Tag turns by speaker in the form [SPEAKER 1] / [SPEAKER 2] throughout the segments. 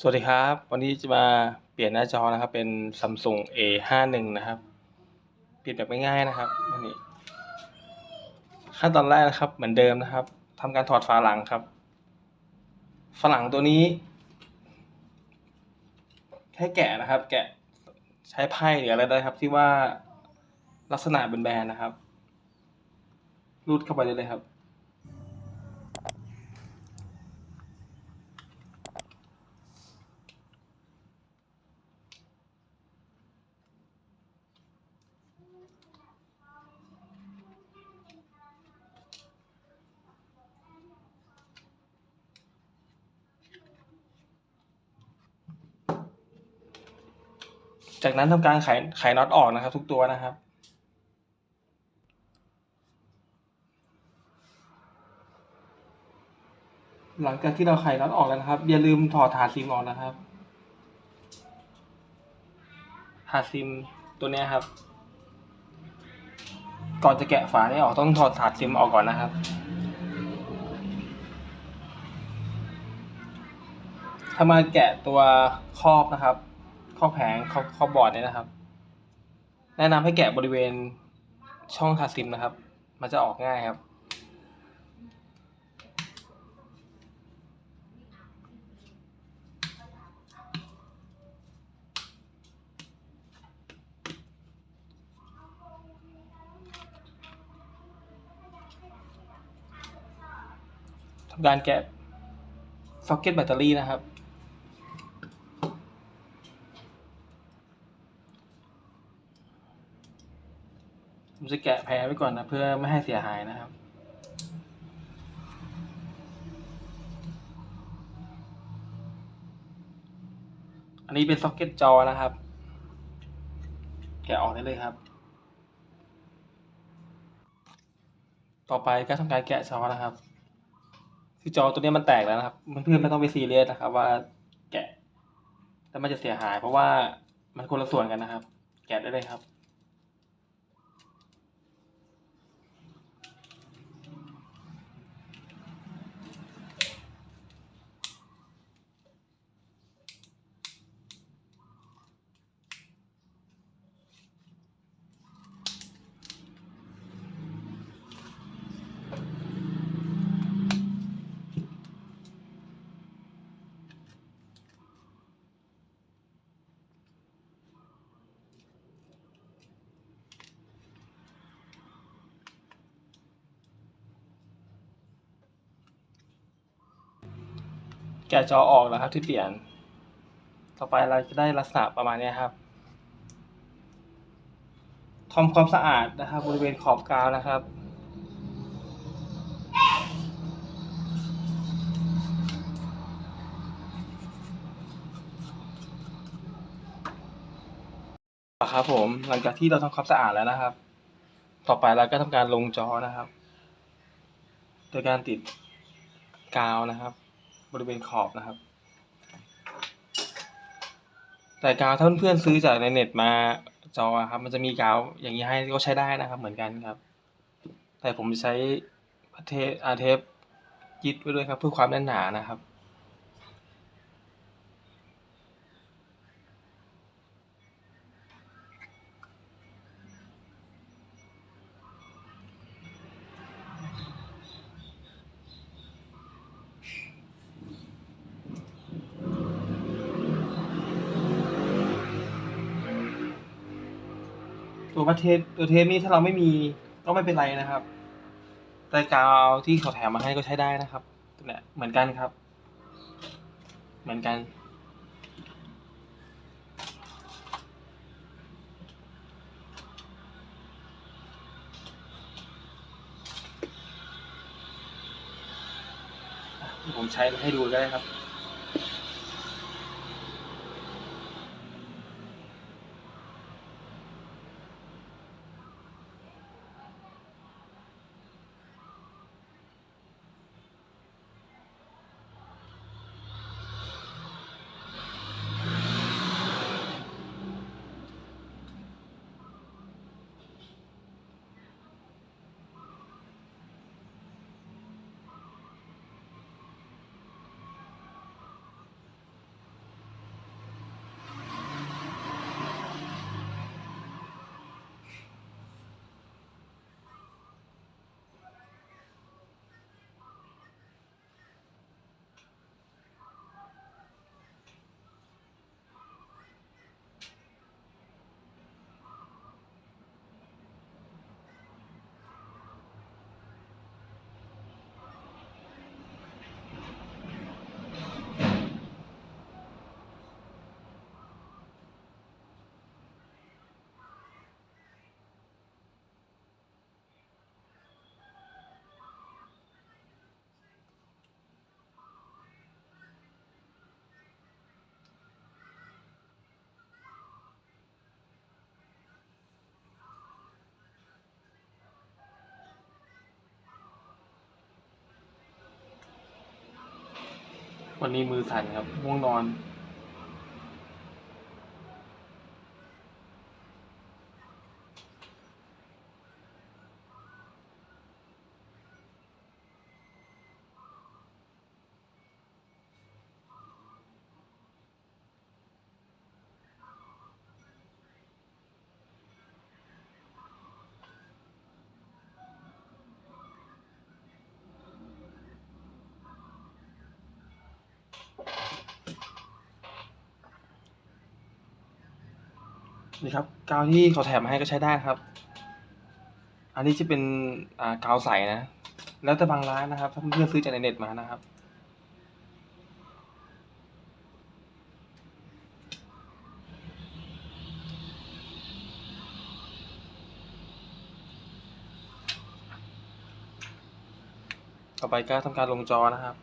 [SPEAKER 1] สวัสดีครับ วันนี้จะมาเปลี่ยนหน้าจอนะครับ เป็น Samsung A51 นะครับ เปลี่ยนแบบง่ายๆนะครับวันนี้ ขั้นตอนแรกนะครับ เหมือนเดิมนะครับทำการถอดฝาหลังครับฝาหลังตัวนี้แค่แกะนะครับ แกะใช้ไพ่หรืออะไรได้ครับ ที่ว่าลักษณะเป็นแบนนะครับ รูดเข้าไปเลยครับ จากนั้นทำการไขไขน็อตออกนะครับ ทุกตัวนะครับ หลังจากที่เราไขน็อตออกแล้วนะครับ อย่าลืมถอดถาดซิมออกนะครับถาดซิมตัวนี้ครับ ก่อนจะแกะฝานี้ออกต้องถอดถาดซิมออกก่อนนะครับถ้ามาแกะตัวครอบนะครับ ครอแผงครอบครอบอร์ดเนี่ยนะครับ แนะนำให้แกะบริเวณช่องถาซิมนะครับ มันจะออกง่ายครับ ทำการแกะซ็อกเก็ตแบตเตอรี่นะครับ จะแกะแพ้ไว้ก่อนนะเพื่อไม่ให้เสียหายนะครับ อันนี้เป็นซ็อกเก็ตจอนะครับ แกะออกได้เลยครับ ต่อไปก็ทำการแกะจอนะครับ คือจอตัวนี้มันแตกแล้วนะครับเพื่อนๆไม่ต้องไปซีเรียสนะครับ ว่าแกะแล้วมันจะเสียหายเพราะว่ามันคนละส่วนกันนะครับ แกะได้เลยครับ กะจอออกแล้วครับ ที่เปลี่ยน ต่อไปเราจะได้ลักษณะประมาณนี้ครับทำความสะอาดนะครับ บริเวณขอบกาวนะครับครับผมหลังจากที่เราทำความสะอาดแล้วนะครับ ต่อไปเราก็ทำการลงจอนะครับ โดยการติดกาวนะครับ บริเวณขอบนะครับ แต่กาวถ้าเพื่อนๆซื้อจากในเน็ตมาจอครับ มันจะมีกาวอย่างนี้ให้ก็ใช้ได้นะครับ เหมือนกันครับ แต่ผมใช้เทปอาเทปยึดไว้ด้วยครับ เพื่อความแน่นหนานะครับ ตัวประเทศตัวเทปนี้ถ้าเราไม่มีก็ไม่เป็นไรนะครับ แต่กาวที่เขาแถมมาให้ก็ใช้ได้นะครับเนี้ยเหมือนกันครับ เหมือนกันผมใช้ให้ดูก็ได้ครับ วันนี้มือสั่นครับง่วงนอน นี่ครับกาวที่เขาแถมมาให้ก็ใช้ได้ครับ อันนี้จะเป็นอ่ากาวใสนะ แล้วแต่บางร้านนะครับ ถ้าเพื่อนซื้อจากในเน็ตมานะครับ ต่อไปก็ทำการลงจอนะครับ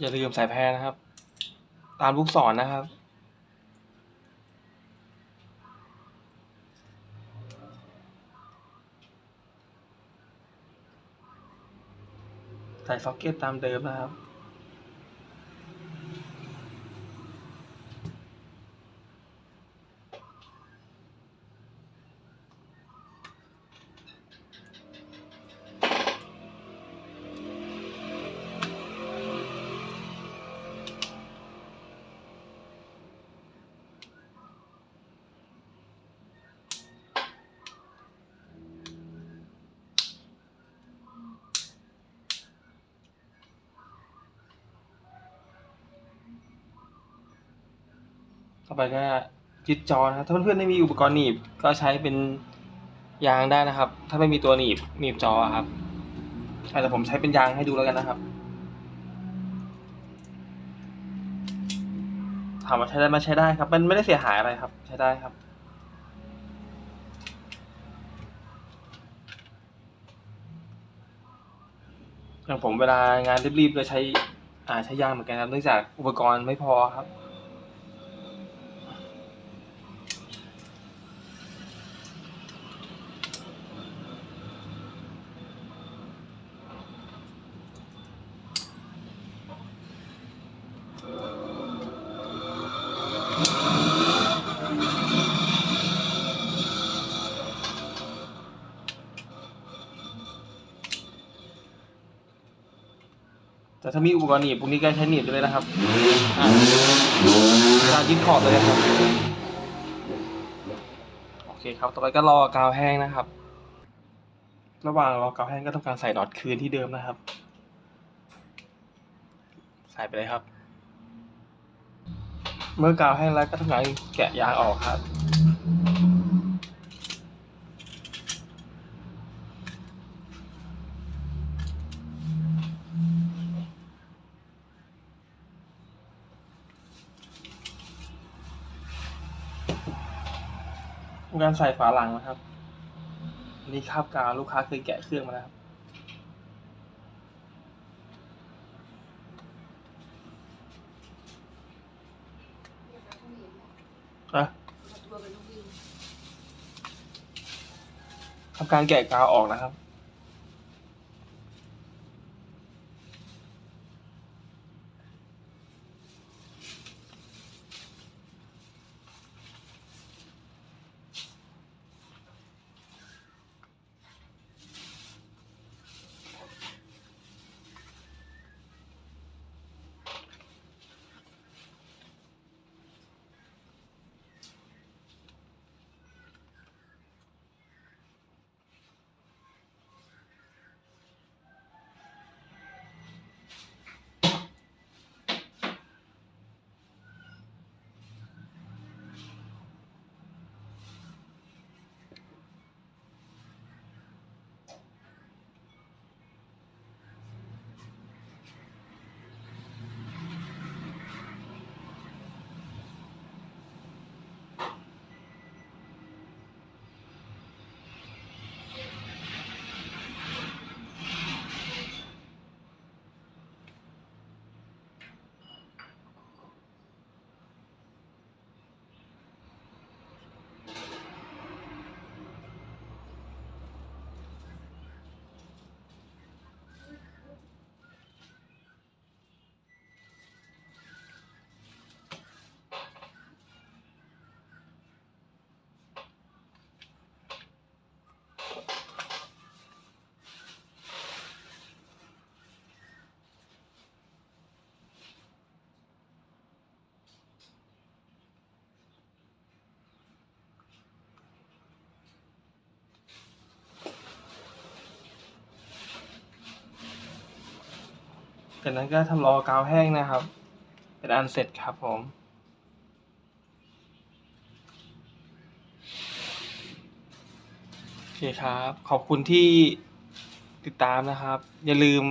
[SPEAKER 1] อย่าลืมสายแพรนะครับ ตามลูกศรนะครับ ใส่ซ็อกเก็ตตามเดิมนะครับ ไปก็ยึดจอนะครับถ้าเพื่อนๆไม่มีอุปกรณ์หนีบก็ใช้เป็นยางได้นะครับ ถ้าไม่มีตัวหนีบหนีบจอครับอาจจะผมใช้เป็นยางให้ดูแล้วกันนะครับถามว่าใช้ได้ไหมใช้ได้ครับ มันไม่ได้เสียหายอะไรครับ ใช้ได้ครับ อย่างผมเวลางานรีบๆก็ใช้อ่าใช้ยางเหมือนกันครับเนื่องจากอุปกรณ์ไม่พอครับ แต่ถ้ามีอุปกรณ์หนีบพวกนี้ก็ใช้หนีบได้เลยนะครับอ่าการยึดขอบเลยนะครับ โอเคครับ ต่อไปก็รอกาวแห้งนะครับ ระหว่างรอกาวแห้งก็ทำการใส่น็อตคืนที่เดิมนะครับ ใส่ไปเลยครับ เมื่อกาวแห้งแล้วก็ทำการแกะยางออกครับำการใส่ฝาหลังนะครับอันนี่คราบกาวลูกค้าเคยแกะเครื่องมาแล้วครับอะทำการแกะกาวออกนะครับ จากนั้นก็ทำรอกาวแห้งนะครับ เป็นอันเสร็จครับผมโอเคครับ ขอบคุณที่ติดตามนะครับ อย่าลืม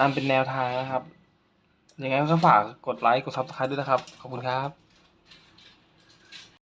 [SPEAKER 1] นำเป็นแนวทางนะครับยังไงก็ฝากกดไลค์ กดซับสไครต์ด้วยนะครับ ขอบคุณครับ